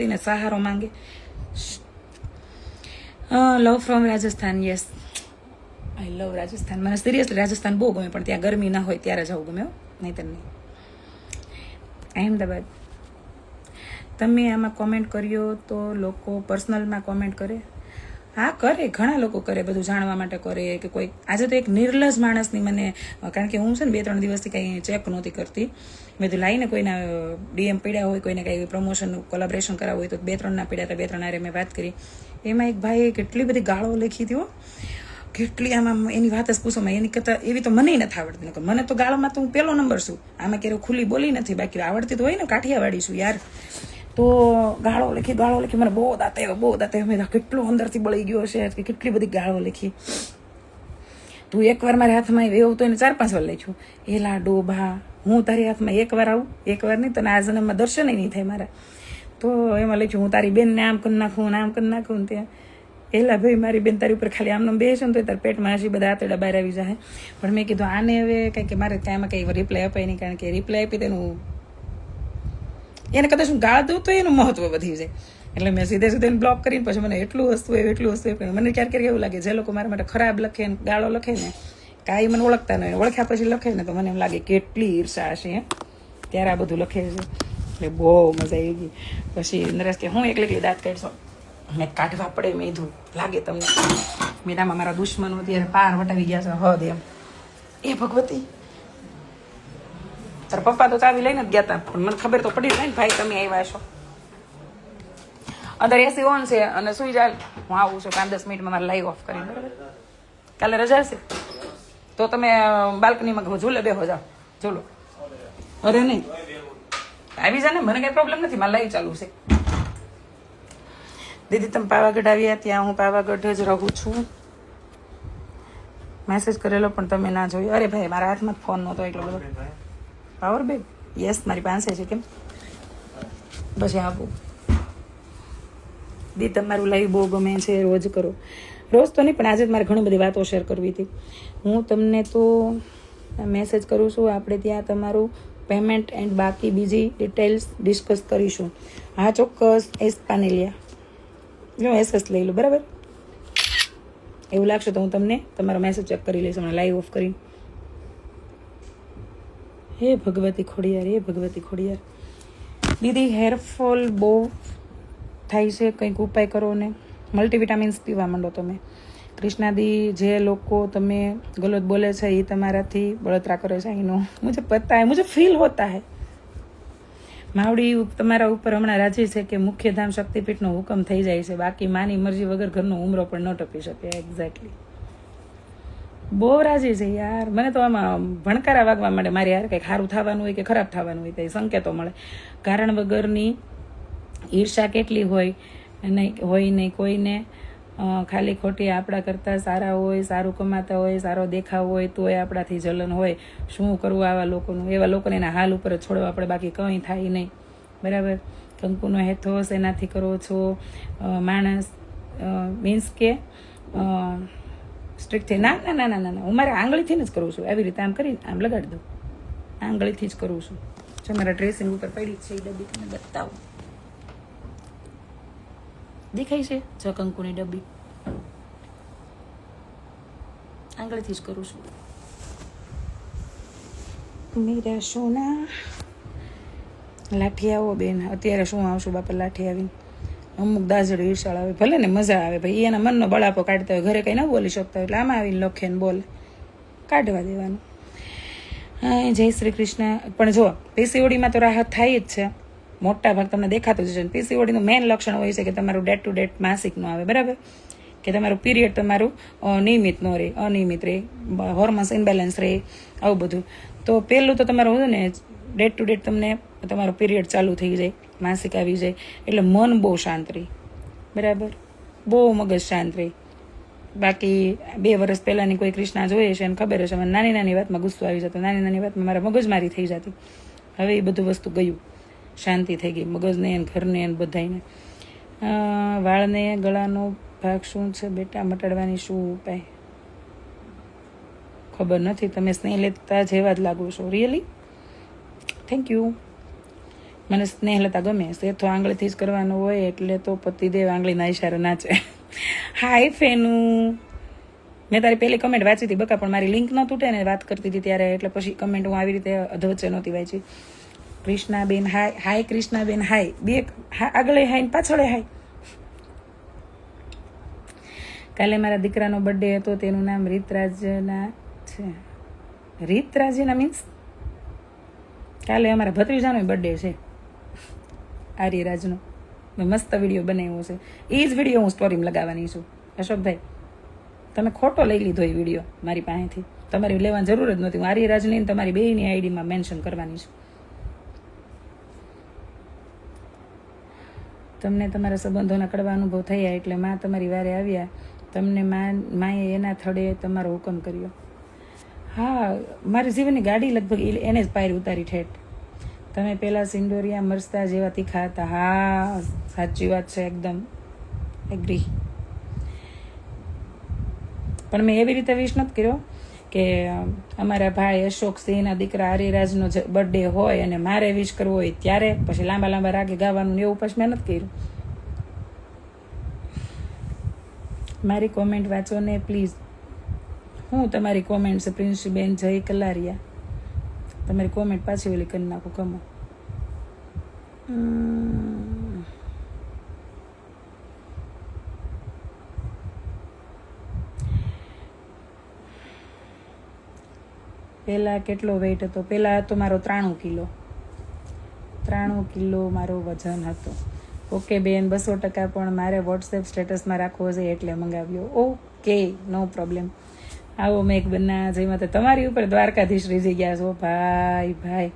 ને સહારો માંગે love from Rajasthan yes I love Rajasthan મને સિરિયસલી રાજસ્થાન બહુ ગમે, પણ ત્યાં ગરમી ના હોય ત્યારે જવું ગમે નહીં નહીં. અહેમદાબાદ. તમે આમાં કોમેન્ટ કર્યો તો લોકો પર્સનલમાં કોમેન્ટ કરે. હા, કરે, ઘણા લોકો કરે, બધું જાણવા માટે કરે, કે કોઈ આજે તો એક નિર્લજ માણસની મને કારણ કે હું છે ને બે ત્રણ દિવસથી કંઈ ચેક નહોતી કરતી. મેં તો લાવીને કોઈના ડીએમ પીડ્યા હોય, કોઈને કંઈ પ્રમોશનનું કોલાબરેશન કરાવવું હોય તો બે ત્રણના પીડ્યા હતા, બે ત્રણ આરે મેં વાત કરી. એમાં એક ભાઈએ કેટલી બધી ગાળો લખી દીધો કેટલી આમાં એની વાત જ પૂછો, એની કરતાં એવી તો મને નથી આવડતી. મને તો ગાળામાં તો હું પહેલો નંબર છું. આમાં ક્યારે ખુલ્લી બોલી નથી, બાકી આવડતી તો હોય ને, કાઠિયાવાડી છું યાર. તો ગાળો લખી ગાળો લખી. મને બહુ દાંત આવ્યો, બહુ દાંત આવ્યો. મેં કેટલું અંદરથી બળી ગયો છે, કે કેટલી બધી ગાળો લખી. તું એકવાર મારા હાથમાં આવી એવું તો એને ચાર પાંચ વાર લખ્યું એલા ડોભા હું તારી હાથમાં એકવાર આવું એકવાર નહીં, તને આ જન્મમાં દર્શન નહીં થાય મારા. તો એમાં લખ્યું, હું તારી બેનને આમ કરી નાખું આમ કરી નાખું ત્યાં. એલા ભાઈ, મારી બેન તારી ઉપર ખાલી આમનો બેસે ને તો તારા પેટમાં હજી બધા આતરડા બહાર આવી જાય પણ મેં કીધું, આને હવે કંઈ કે મારે કાંઈમાં કંઈ રિપ્લાય અપાય નહીં, કારણ કે રિપ્લાય આપી તેનું એને કદાચ હું ગાળ દઉં તો એનું મહત્વ વધી જાય એટલે મેં સીધે સીધે બ્લોક કરીને પછી મને એટલું વસ્તુ એવું એટલું વસ્તુ એવું મને ક્યારેક ક્યારેક એવું લાગે, જે લોકો મારા માટે ખરાબ લખે ને ગાળો લખે ને, કાંઈ મને ઓળખતા નહીં. ઓળખ્યા પછી લખે ને તો મને એમ લાગે કેટલી ઈર્ષા હશે ત્યારે આ બધું લખે છે. એટલે બહુ મજા આવી ગઈ. પછી નરેશ કે, હું એકલી એકલી દાંત કાઢશો? મેં કાઢવા પડે મેં કીધું લાગે તમને. મેદામાં મારા દુશ્મનો અત્યારે પાર વટાવી ગયા છે. હદ એમ. એ ભગવતી તારા પપ્પા તો ચાવી લઈને જ ગયા હતા પણ મને ખબર તો પડી જાય ને, ભાઈ, તમે આવ્યા છો. અંદર એસી ઓન છે અને સુઈ જાય હું આવું છું પાંચ દસ મિનિટમાં મારે લાઈવ ઓફ કરીને, બરાબર? કાલે રજા છે. તો તમે બાલ્કનીમાં ઝૂલે બેહો જાઓ. ઝૂલો. અરે નહીં. આવી જાય ને, મને કઈ પ્રોબ્લેમ નથી, મારે લાઈવ ચાલુ છે. દીદી, તમે પાવાગઢ આવ્યા, ત્યાં હું પાવાગઢ જ રહું છું. મેસેજ કરેલો, પણ તમે ના જોયો. અરે ભાઈ, મારા હાથમાં ફોન નહોતો એટલો બધો. પાવર બેગ યસ મારી પાસે છે કેમ? પછી આપું. દી, તમારું લાઈવ બહુ ગમે છે, રોજ કરો. રોજ તો નહીં, પણ આજે મારે ઘણી બધી વાતો શેર કરવી હતી. હું તમને તો મેસેજ કરું છું, આપણે ત્યાં તમારું પેમેન્ટ એન્ડ બાકી બીજી ડિટેલ્સ ડિસ્કસ કરીશું. હા, ચોક્કસ, એસ પાનેલિયા. જો એસ એસ લઈ લો, બરાબર? એવું લાગશે તો હું તમને તમારો મેસેજ ચેક કરી લઈશ, હમણાં લાઈવ ઓફ કરીને. હે ભગવતી ખોડિયાર, હે ભગવતી ખોડિયાર. દીદી હેરફોલ બહુ થાય છે, કંઈક ઉપાય કરો ને. મલ્ટીવિટામિન્સ પીવા માંડો તમે. કૃષ્ણાદી જે લોકો તમે ગલત બોલે છે એ તમારાથી બળતરા કરે છે એનો મુજબ પતા હે મુજબ ફીલ હોતા હે. માવડી તમારા ઉપર હમણાં રાજી છે કે મુખ્યધામ શક્તિપીઠનો હુકમ થઈ જાય છે. બાકી માની મરજી વગર ઘરનો ઉમરો પણ ન ટપી શકે એક્ઝેક્ટલી બહુ રાજી છે યાર. મને તો આમાં ભણકારા વાગવા માંડે. મારે યાર કંઈક સારું થવાનું હોય કે ખરાબ થવાનું હોય તો સંકેતો મળે. કારણ વગરની ઈર્ષા કેટલી હોય નહીં હોય નહીં કોઈને. ખાલી ખોટી આપણા કરતાં સારા હોય, સારું કમાતા હોય, સારો દેખાવ હોય તોય આપણાથી જલન હોય. શું કરવું આવા લોકોનું? એવા લોકોને એના હાલ ઉપર છોડવા આપણે બાકી કંઈ થાય નહીં. બરાબર? કંકુનો હેથો એનાથી કરો છો? માણસ મીન્સ કે સ્ટ્રિક્ટ છે. ના ના ના ના ના. હું મારે આંગળીથી જ કરું છું. આવી રીતે આમ કરીને આમ લગાડી દઉં. આંગળીથી જ કરું છું. જો મારા ડ્રેસિંગ ઉપર પડી છે, એ ડબ્બી તમને બતાવું. દેખાય છે? જો કંકુની ડબ્બી. આંગળીથી જ કરું છું. મીરા સોના. લાઠી આવો બેન. અત્યારે શું આવશું બાપા, લાઠી આવીને? અમુક દાજડ ઈર્ષાળ આવે, ભલે ને મજા આવે, ભાઈ એના મનનો બળાપો કાઢતા હોય, ઘરે કંઈ ન બોલી શકતા હોય એટલે આમાં આવીને લખે ને બોલે. કાઢવા દેવાનું. હા, જય શ્રી કૃષ્ણ. પણ જો પીસીઓડીમાં તો રાહત થાય જ છે. મોટા ભાગ તમને દેખાતું જ છે પીસીઓડીનું મેઇન લક્ષણ હોય છે કે તમારું ડેટ ટુ ડેટ માસિકનું આવે, બરાબર? કે તમારું પીરિયડ તમારું નિયમિત ન રહે, અનિયમિત રહે હોર્મોન્સ ઇમ્બેલેન્સ રહે, આવું બધું. તો પહેલું તો તમારું ને ડેટ ટુ ડેટ તમને, તમારું પીરિયડ ચાલુ થઈ જાય. માસિક આવી જાય. એટલે મન બહુ શાંત રહે. બરાબર? બહુ મગજ શાંત રહે. બાકી બે વર્ષ પહેલાંની કોઈ કૃષ્ણા જોઈએ છે એને ખબર હશે, મને નાની નાની વાતમાં ગુસ્સો આવી જતો, નાની નાની વાતમાં મારા મગજમારી થઈ જતી. હવે એ બધું વસ્તુ ગયું. શાંતિ થઈ ગઈ. મગજને એને ઘરને એને બધાને વાળને, ગળાનો ભાગ શું છે બેટા? મટાડવાની શું ઉપાય? ખબર નથી. તમે સ્નેહ લેતા જેવા જ લાગો છો. રિયલી થેન્ક યુ મને સ્નેહલતા ગમે. સેથો આંગળીથી જ કરવાનો હોય, એટલે તો પતિદેવ આંગળીના ઇશારે નાચે. હાય ફેનું. મેં તારી પહેલી કમેન્ટ વાંચી હતી બકા, પણ મારી લિંક ન તૂટે ને વાત કરતી હતી ત્યારે, એટલે પછી કમેન્ટ હું આવી રીતે અધવચ્ચે નહોતી વાંચી. કૃષ્ણાબેન હાય હાય કૃષ્ણાબેન, હાય. બે આગળ હાય પાછળ હાય. કાલે મારા દીકરાનો બર્થડે હતો, તેનું નામ રીતરાજના છે. રીતરાજના મીન્સ કાલે અમારા ભત્રીજાનો બર્થડે છે. આર્યરાજનો મેં મસ્ત વીડિયો બનાવ્યો છે. એ જ વીડિયો હું સ્ટોરીમાં લગાવવાની છું. અશોકભાઈ, તમે ખોટો લઈ લીધો એ વીડિયો મારી પાસેથી. તમારી લેવાની જરૂર જ નથી હું આર્યરાજની તમારી બેની આઈડીમાં મેન્શન કરવાની છું. તમને તમારા સંબંધોના કડવા અનુભવ થયા એટલે માં તમારી વારે આવ્યા. તમને માં, માએ એના થડે તમારો હુકમ કર્યો. હા, મારી જીવનની ગાડી લગભગ એને જ પાયર ઉતારી ઠેઠ. તમે પહેલાં સિંદોરિયા મરસતા જેવા તીખા હા, સાચી વાત છે, એકદમ. એગ્રી પણ મેં એવી રીતે વિશ નથી કર્યો કે અમારા ભાઈ અશોક સિંહના દીકરા હરિરાજનો બર્થડે હોય અને મારે વિશ કરવો હોય ત્યારે, પછી લાંબા લાંબા રાગે ગાવાનું એવું પછી મેં નથી કર્યું. મારી કોમેન્ટ વાંચો ને પ્લીઝ હું તમારી કોમેન્ટ છે પ્રિન્સીબેન જય કલારિયા. તમારી કોમેન્ટ પાછી ઓલી કરી નાખો ગમો પહેલાં કેટલો વેઇટ હતો? પહેલાં હતો મારો ત્રાણું કિલો. ત્રાણું કિલો મારો વજન હતો. ઓકે બેન, બસો ટકા પણ મારે વોટ્સએપ સ્ટેટસમાં રાખવો છે એટલે મંગાવ્યો. ઓકે, નો પ્રોબ્લેમ આવો મેઘ બના જય માતા તમારી ઉપર દ્વારકાધીશ રીઝી ગયા છો. ભાઈ ભાઈ.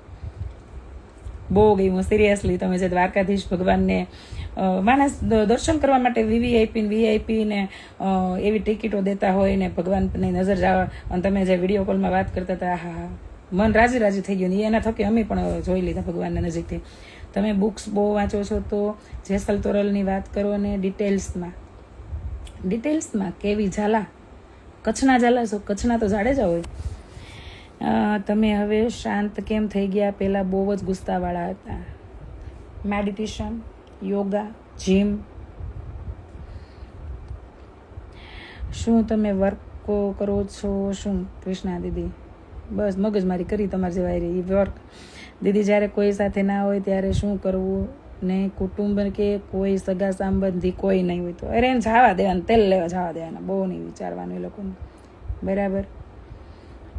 બહુ ગઈ હું સિરિયસલી તમે જે દ્વારકાધીશ ભગવાનને માણસ દર્શન કરવા માટે વીવીઆઈપી ને વીઆઈપી ને એવી ટિકિટો દેતા હોય ને, ભગવાનની નજર જવા. અને તમે જે વીડિયો કોલમાં વાત કરતા હતા, હા હા. મન રાજી રાજી થઈ ગયું. ને એના થકી અમે પણ જોઈ લીધા ભગવાનના નજીકથી. તમે બુક્સ બહુ વાંચો છો તો જેસલ તોરલની વાત કરો ને ડિટેલ્સમાં ડિટેલ્સમાં કેવી ઝાલા. કચ્છના ઝાલા છો કચ્છના તો જાડેજા હોય. તમે હવે શાંત કેમ થઈ ગયા? પહેલાં બહુ જ ગુસ્સાવાળા હતા. મેડિટેશન, યોગા જીમ શું તમે વર્કો કરો છો? શું? કૃષ્ણા દીદી. બસ, મગજમારી કરી તમારે જેવા એ વર્ક દીદી, જ્યારે કોઈ સાથે ના હોય ત્યારે શું કરવું? ને કુટુંબ કે કોઈ સગા સંબંધી કોઈ નહીં હોય તો. અરે એને જવા દેવાના, તેલ લેવા જવા દેવાના, બહુ નહીં વિચારવાનું એ લોકોને. બરાબર?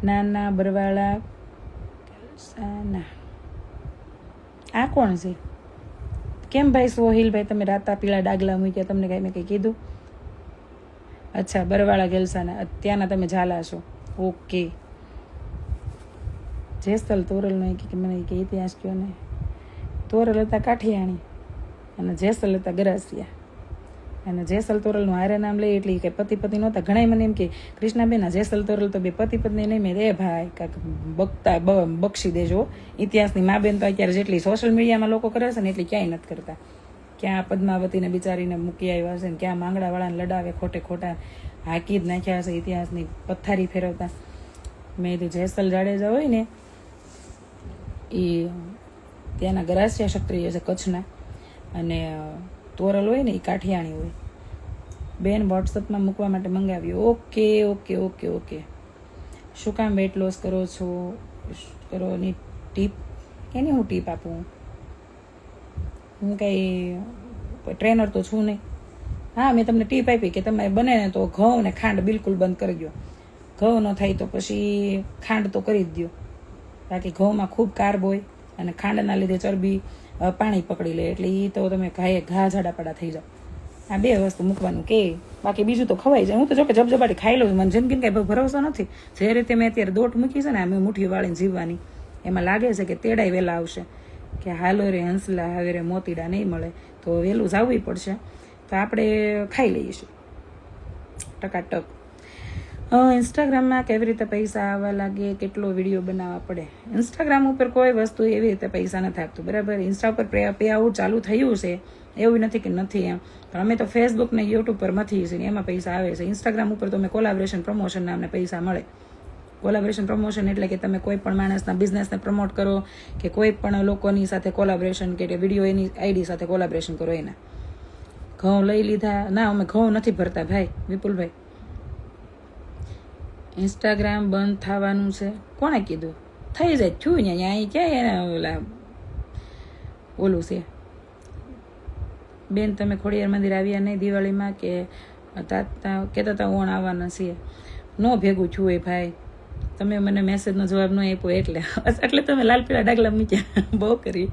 નાના બરવાળા ના આ કોણ છે? કેમ ભાઈ સોહિલભાઈ, તમે રાતા પીળા ડાગલા મૂક્યા, તમને કાંઈ મેં કંઈ કીધું? અચ્છા, બરવાળા ગેલસાના ત્યાંના તમે ઝાલા છો. ઓકે. જેસલ તોરલનો કે મને કે ઇતિહાસ કયો ને? તોરલ હતા કાઠિયાણી અને જેસલ હતા ગરાસિયા. અને જેસલ તોરલનું હારે નામ લઈ એટલે કે પતિ પતિ નહોતા. ઘણા મને એમ કે, કૃષ્ણાબેન, આ જેસલ તોરલ તો બે પતિ પત્ની નહીં. મેં રે ભાઈ, કાંક બકતા બક્ષી દેજો. ઇતિહાસની મા બેન તો અત્યારે જેટલી સોશિયલ મીડિયામાં લોકો કરે છે ને એટલી ક્યાંય નથી કરતા. ક્યાં પદ્માવતીને બિચારીને મૂકી આવ્યા છે ને ક્યાં માંગડાવાળાને લડાવે ખોટે ખોટા હાકી જ નાખ્યા છે ઇતિહાસની પથ્થારી ફેરવતા. મેં કીધું, જેસલ જાડેજા હોય ને એ ત્યાંના ગરાસિયા ક્ષત્રિય છે, કચ્છના. અને તોરલ હોય ને એ કાઠિયાણી હોય. બેન વોટ્સઅપમાં મૂકવા માટે મંગાવ્યું. Okay okay okay okay. શું કામ વેટ લોસ કરો છો? કરો ની ટીપ? એની હું ટીપ આપું? હું કંઈ ટ્રેનર તો છું નહીં. હા, મેં તમને ટીપ આપી કે તમે બને ને તો ઘઉં ને ખાંડ બિલકુલ બંધ કરી દો ઘઉં ન થાય તો પછી ખાંડ તો કરી જ દો બાકી ઘઉંમાં ખૂબ કાર્બ હોય. અને ખાંડના લીધે ચરબી પાણી પકડી લે. એટલે એ તો તમે ઘાએ ઘા જાડાપાડા થઈ જાઓ. આ બે વસ્તુ મૂકવાનું કે બાકી બીજું તો ખવાય જાય હું તો જો કે જબજબાટી ખાઈ લઉં મને જિંદગીને કાંઈ ભરોસો નથી. જે રીતે મેં અત્યારે દોટ મૂકી છે ને અમે મુઠ્ઠી વાળીને જીવવાની. એમાં લાગે છે કે તેડાઈ વહેલા આવશે. કે હાલો રે હંસલા હવે રે મોતીડા નહીં મળે. તો વહેલું જાવવું પડશે. તો આપણે ખાઈ લઈશું. ટકાટક. અ, ઇન્સ્ટાગ્રામમાં કેવી રીતે પૈસા આવવા લાગે, કેટલો વીડિયો બનાવવા પડે? ઇન્સ્ટાગ્રામ ઉપર કોઈ વસ્તુ એવી રીતે પૈસા નથી આપતું, બરાબર? ઇન્સ્ટા ઉપર પે આઉટ ચાલુ થયું છે, એવું નથી કે નથી એમ. પણ અમે તો ફેસબુક ને યુટ્યુબ પર મથી છીએ એમાં પૈસા આવે છે. ઇન્સ્ટાગ્રામ ઉપર તો અમે કોલાબરેશન પ્રમોશનના અમને પૈસા મળે. કોલાબરેશન પ્રમોશન એટલે કે તમે કોઈ પણ માણસના બિઝનેસને પ્રમોટ કરો, કે કોઈ પણ લોકોની સાથે કોલાબરેશન કે વીડિયો એની આઈડી સાથે કોલાબરેશન કરો એના. ઘઉં લઈ લીધા. ના, અમે ઘઉં નથી ભરતા ભાઈ, વિપુલભાઈ. ઇન્સ્ટાગ્રામ બંધ થવાનું છે. કોણે કીધું? થઈ જાય, થયું ને અહીં ક્યાં ઓલા, ઓલું છે? બેન, તમે ખોડિયાર મંદિર આવ્યા નહીં દિવાળીમાં કે તાતા, કહેતા હતા ઓણ આવવાના છીએ ન ભેગું છું એ ભાઈ. તમે મને મેસેજનો જવાબ ન આપ્યો એટલે. એટલે તમે લાલ પીળા ડાગલા મૂક્યા. બહુ કરી.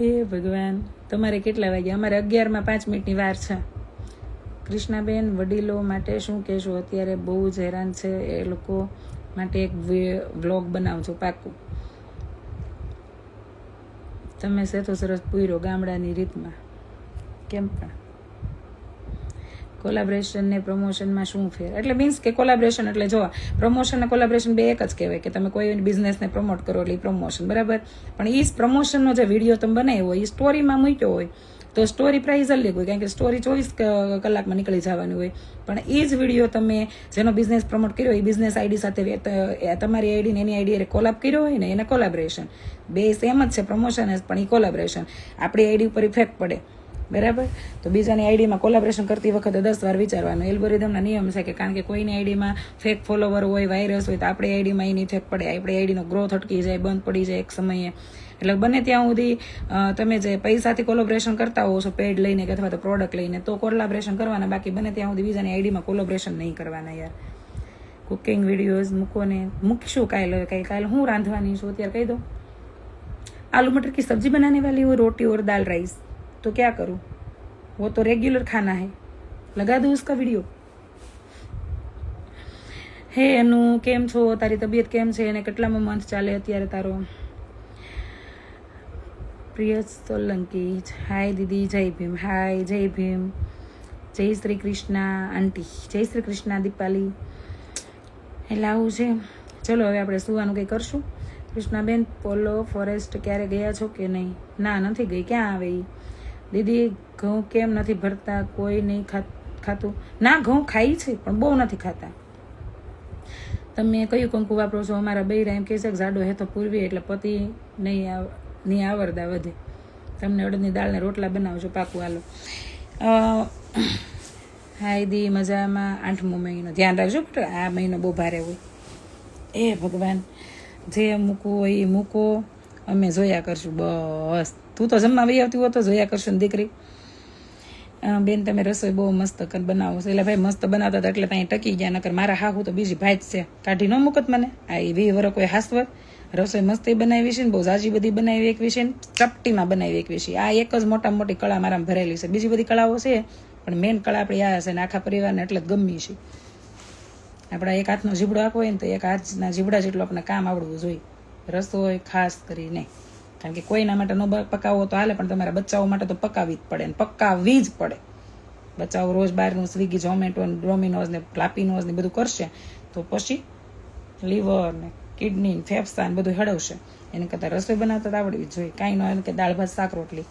હે ભગવાન, તમારે કેટલા વાગ્યા? અમારે અગિયારમાં પાંચ મિનિટની વાર છે. કૃષ્ણાબેન વડીલો માટે શું કહેશો? અત્યારે બહુ જ હેરાન છે એ લોકો માટે એક વ્લોગ બનાવજો પાકું. તમે સેતો સરસ પૂર્યો ગામડાની રીતમાં. કેમ પણ? કોલાબ્રેશન ને પ્રમોશનમાં શું ફેર? એટલે મીન્સ કે કોલાબ્રેશન એટલે જો પ્રમોશન અને કોલાબ્રેશન બે એક જ કહેવાય કે તમે કોઈ બિઝનેસને પ્રમોટ કરો એટલે પ્રમોશન બરાબર? પણ એ પ્રમોશનનો જે વીડિયો તમે બનાવ્યો હોય એ સ્ટોરીમાં મૂક્યો હોય તો સ્ટોરી પ્રાઇઝ અલગ હોય, કારણ કે સ્ટોરી ચોવીસ કલાકમાં નીકળી જવાની હોય. પણ એ જ વીડિયો તમે જેનો બિઝનેસ પ્રમોટ કર્યો એ બિઝનેસ આઈડી સાથે તમારી આઈડી ને એની આઈડી કોલાબ કર્યો હોય ને, એને કોલાબરેશન બે સેમ જ છે પ્રમોશન પણ એ કોલાબરેશન આપણી આઈડી ઉપર ઇફેક્ટ પડે. બરાબર? તો બીજાની આઈડીમાં કોલાબરેશન કરતી વખતે દસ વાર વિચારવાનું. એલ્ગોરિધમના નિયમ છે કે કારણ કે કોઈની આઈડીમાં ફેક ફોલોવર હોય વાયરસ હોય, તો આપણી આઈડીમાં એની ઇફેક્ટ પડે. આપણી આઈડીનો ગ્રોથ અટકી જાય, બંધ પડી જાય એક સમયે. એટલે બને ત્યાં સુધી તમે જે પૈસાથી કોલોબરેશન કરતા હોવ છો પેડ લઈને કે અથવા તો પ્રોડક્ટ લઈને, તો કોલાબરેશન કરવાના. બાકી બને ત્યાં સુધી બીજાની આઈડીમાં કોલોબરેશન નહીં કરવાના યાર. કુકિંગ વિડીયોઝ મૂકોને મૂકશું કાલે કાંઈ કાલે હું રાંધવાની છું, અત્યારે કહી દો આલુ મટર કી સબ્જી બનાને વાલી હોય, રોટી ઓર દાલ રાઈસ तो क्या करूँ वो तो रेगुलर खाना है लगा दो उसका वीडियो હે એનું કેમ છો તારી તબિયત કેમ છે અને કેટલામાં મંથ ચાલે અત્યારે તારો પ્રિય સોલંકી હાય દીદી જય ભીમ હાય જય ભીમ જય શ્રી કૃષ્ણ આંટી જય શ્રી કૃષ્ણ દીપાલી એટલે આવું છે ચલો હવે આપણે સુવાનું કંઈ કરશું કૃષ્ણાબેન પોલો ફોરેસ્ટ ક્યારે ગયા છો કે નહીં ના નથી ગઈ ક્યાં આવે ઈ દીદી, ઘઉં કેમ નથી ભરતા? કોઈ નહીં ખાતું. ના, ઘઉં ખાઈ છે, પણ બહુ નથી ખાતા. તમે કયું કંકુ વાપરો છો? અમારા બૈરા એમ કહે છે કે જાડો હેતો પૂરવી, એટલે પતિ નહીં આવ, નહીં આવરદા વધે. તમને અડદની દાળને રોટલા બનાવજો પાકું હાલો. હાય દી, મજામાં? આઠમો મહિનો. ધ્યાન રાખજો આ મહિનો બહુ ભારે હોય. એ ભગવાન, જે મૂકવું હોય એ મૂકો, અમે જોયા કરશું, બસ. તું તો જમવા વહી આવતી હો તો જોયા કરશો ને દીકરી. બેન, તમે રસોઈ બહુ મસ્ત કર, બનાવો છો. એટલે ભાઈ, મસ્ત બનાવતા હતા એટલે ત્યાં ટકી ગયા, નકર મારા હાહુ તો બીજી ભાઈ જ છે. કાઢી ન મૂકત મને. આ એ વી વર કોઈ હાસવ. રસોઈ મસ્તી બનાવી છે ને, બહુ જાજી બધી બનાવી એક વિશે ચપટીમાં બનાવી એક વિશે આ એક જ મોટા મોટી કળા મારામાં ભરેલી છે. બીજી બધી કળાઓ છે, પણ મેન કળા આપણી આ છે ને, આખા પરિવારને એટલે જ ગમી છે. આપણા એક હાથનો જીબડો આપવો હોય ને, તો એક હાથના જીબડા જેટલું આપણે કામ આવડવું જોઈએ. રસોઈ ખાસ કરીને. કારણ કે કોઈના માટે ન પકાવો તો હાલે, પણ તમારા બચ્ચાઓ માટે તો પકાવવી જ પડે ને પકાવવી જ પડે. બચ્ચાઓ રોજ બહારનું સ્વિગી, ઝોમેટો ને ડોમિનોઝ ને લાપિનોઝ ને બધું કરશે, તો પછી લીવર ને કિડની ફેફસા ને બધું હળવશે. એને કરતાં રસોઈ બનાવતા જ આવડવી જોઈએ. કાંઈ ન હોય કે દાળ, ભાત, શાક, રોટલી.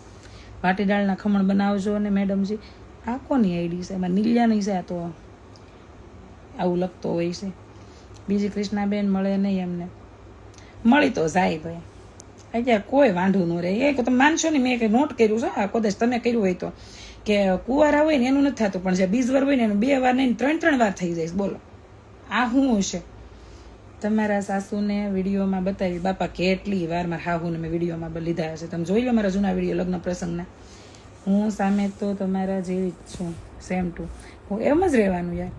વાટી દાળના ખમણ બનાવજો ને મેડમજી. આ કોની આઈડી છે? એમાં નીલિયાની છે આ તો. આવું લખતો હોય છે. બીજી કૃષ્ણાબેન મળે નહીં એમને. મળી તો જાય ભાઈ. અત્યારે કોઈ વાંધો ન રહે. એ તમે માનશો ને મેં નોટ કર્યું છે, આ કદાચ તમે કર્યું હોય તો. કે કુવારા હોય ને એનું નથી થતું, પણ જે બીજવાર હોય ને એનું બે વાર નહીં, ત્રણ ત્રણ વાર થઈ જાય બોલો. આ શું હશે? તમારા સાસુને વિડીયોમાં બતાવી, બાપા, કેટલી વાર મારા હાહુને મેં વિડીયોમાં લીધા હશે. તમે જોઈ લો મારા જૂના વીડિયો લગ્ન પ્રસંગના. હું સામે તો તમારા જેવી જ છું સેમ ટુ હું એમ જ રહેવાનું યાર.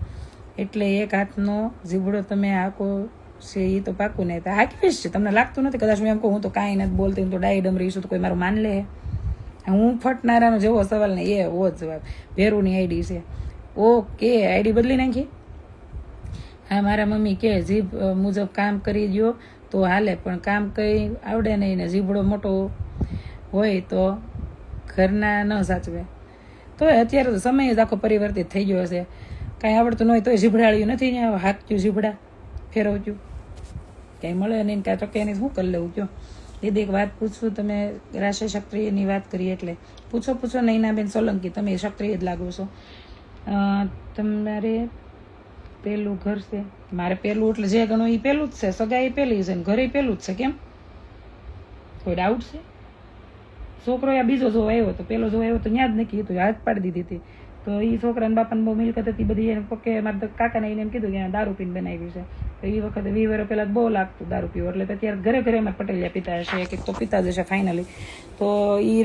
એટલે એક હાથનો જીબડો તમે હાકો છે એ તો પાકું નહીં. હાકીશ છે. તમને લાગતું નથી, કદાચ હું એમ કહું, હું તો કાંઈ નથી બોલતી, હું તો ડાયડમ રહીશું તો કોઈ મારું માન લે. હું ફટનારાનો જેવો સવાલ ને એ એવો જ જવાબ. ભેરુની આઈડી છે. ઓકે, આઈડી બદલી નાખી. હા, મારા મમ્મી કે, જીભ મુજબ કામ કરી દ્યો, તો હાલે, પણ કામ કંઈ આવડે નહીં ને જીભડો મોટો હોય તો ઘરના ન સાચવે. તો અત્યારે તો સમય જ આખો પરિવર્તિત થઈ ગયો હશે. કાંઈ આવડતું ન હોય તોય જીભડાળ્યું નથી ને, હાથ્યું જીભડા. ફેરવતું ક્યાંય મળે નહીં કાં તો ક્યાંય શું કરી લેવું કયો? દીદી, એક વાત પૂછું, તમે રાશિ ક્ષત્રિયની વાત કરી એટલે. પૂછો પૂછો, નૈનાબેન સોલંકી, તમે ક્ષત્રિય જ લાગો છો. તમારે પેલું ઘર છે. મારે પેલું એટલે જે ગણો એ પેલું જ છે. સગાઈ પેલી છે ઘરે પેલું જ છે કેમ? કોઈ ડાઉટ છે? છોકરો આ બીજો જોવા આવ્યો તો, પેલો જોવા આવ્યો તો ત્યાં જ નક્કી હતું, હાથ પાડી દીધી હતી. તો એ છોકરાને બાપાને બહુ મિલકત હતી, બધી એને પોકે મારા કાકાને એને એમ કીધું કે દારૂ પીને બનાવ્યું છે. તો એ વખતે વીસ વર્ષ પહેલાં બહુ લાગતું દારૂ પીવું એટલે ત્યારે ઘરે ઘરે અમે પટેલિયા પીતા હશે એક તો પીતા જ હશે ફાઇનલી તો એ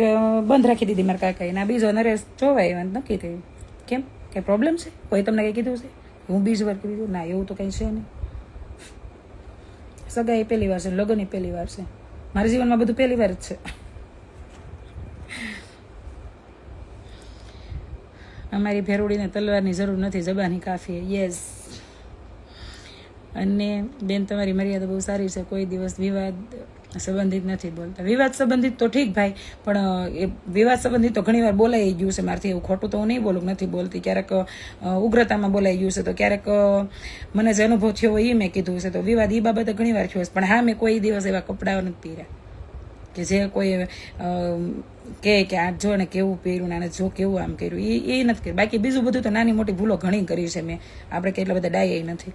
બંધ રાખી દીધી મારા કાકાએ ના બીજો નરેશ જોવા આવ્યા નક્કી થયું કેમ કે પ્રોબ્લેમ છે કોઈ તમને કંઈ કીધું છે હું બીજ વાર કીધું ના એવું તો કંઈ છે નહીં સગાઈ પહેલી વાર છે લગ્ન પહેલી વાર છે મારા જીવનમાં બધું પહેલી વાર જ છે અમારી ભેરુડીને તલવારની જરૂર નથી જબાની કાફી યસ અને બેન, તમારી મર્યાદા બહુ સારી છે. કોઈ દિવસ વિવાદ સંબંધિત નથી બોલતા. વિવાદ સંબંધિત તો ઠીક ભાઈ, પણ એ વિવાદ સંબંધિત તો ઘણીવાર બોલાઈ ગયું છે. મારથી એવું ખોટું તો હું નહીં બોલું, નથી બોલતી. ક્યારેક ઉગ્રતામાં બોલાઈ ગયું છે. તો ક્યારેક મને જે અનુભવ થયો હોય એ મેં કીધું છે. તો વિવાદ એ બાબતે ઘણીવાર થયો છે. પણ હા, મેં કોઈ દિવસ એવા કપડાઓ નથી પહેર્યા. કે જે કોઈ કહે કે આ જો ને કેવું પહેર્યું આને જો કેવું આમ કર્યું. એ એ નથી કર્યું. બાકી બીજું બધું તો નાની મોટી ભૂલો ઘણી કરી છે મેં. આપણે કેટલા બધા ડાયા નથી.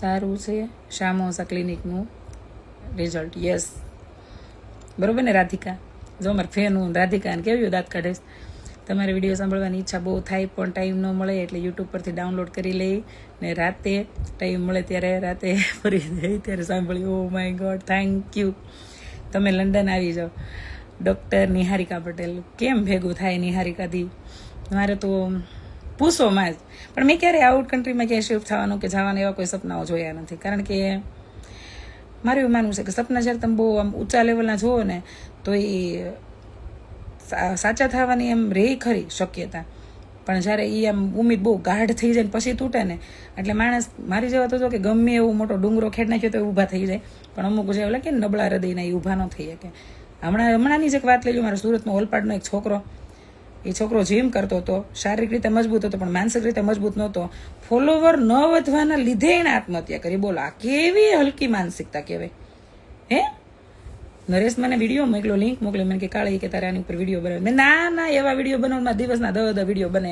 સારું છે. શામોસા ક્લિનિકનું રિઝલ્ટ યસ બરોબર ને, રાધિકા? જો મારે ફેન હું, રાધિકાને કેવી દાંત કાઢીશ તમારે વીડિયો સાંભળવાની ઈચ્છા બહુ થાય, પણ ટાઈમ ન મળે એટલે યુટ્યુબ પરથી ડાઉનલોડ કરી લઈ ને રાતે ટાઈમ મળે ત્યારે રાતે ફરી જાય ત્યારે સાંભળી. Oh my God thank you તમે લંડન આવી જાઓ. ડૉક્ટર નિહારિકા પટેલ, કેમ ભેગું થાય નિહારિકાથી મારે તો પૂછો માં જ પણ મેં ક્યારે આઉટ કન્ટ્રીમાં ક્યાંય શિફ્ટ થવાનું કે જવાના એવા કોઈ સપનાઓ જોયા નથી. કારણ કે મારું એવું માનવું છે કે સપના જ્યારે તમે બહુ આમ ઊંચા લેવલના જુઓ ને, તો એ સાચા થવાની એમ રહે ખરી શક્યતા. પણ જ્યારે એ આમ ઉમ્મીદ બહુ ગાઢ થઈ જાય ને પછી તૂટે ને, એટલે માણસ મારી જેવા તો જો કે ગમે એવો મોટો ડુંગરો ખેડ નાખ્યો તો ઊભા થઈ જાય. પણ અમુક જે ઓલા કે નબળા હૃદયના એ ઊભા ન થઈ શકે. હમણાં, હમણાંની જ એક વાત લઈ લો મારા સુરતમાં ઓલપાડનો એક છોકરો એ છોકરો જીમ કરતો હતો, શારીરિક રીતે મજબૂત હતો, પણ માનસિક રીતે મજબૂત નહોતો. ફોલોવર ન વધવાના લીધે એણે આત્મહત્યા કરી. બોલો, આ કેવી હલકી માનસિકતા કહેવાય? હે? નરેશ મને વીડિયો મોકલો લિંક મોકલ્યો. મને કે કાળી કે તારે આની ઉપર વીડિયો બનાવે મેં ના ના, એવા વીડિયો બનાવવામાં દિવસના દવા દસ વીડિયો બને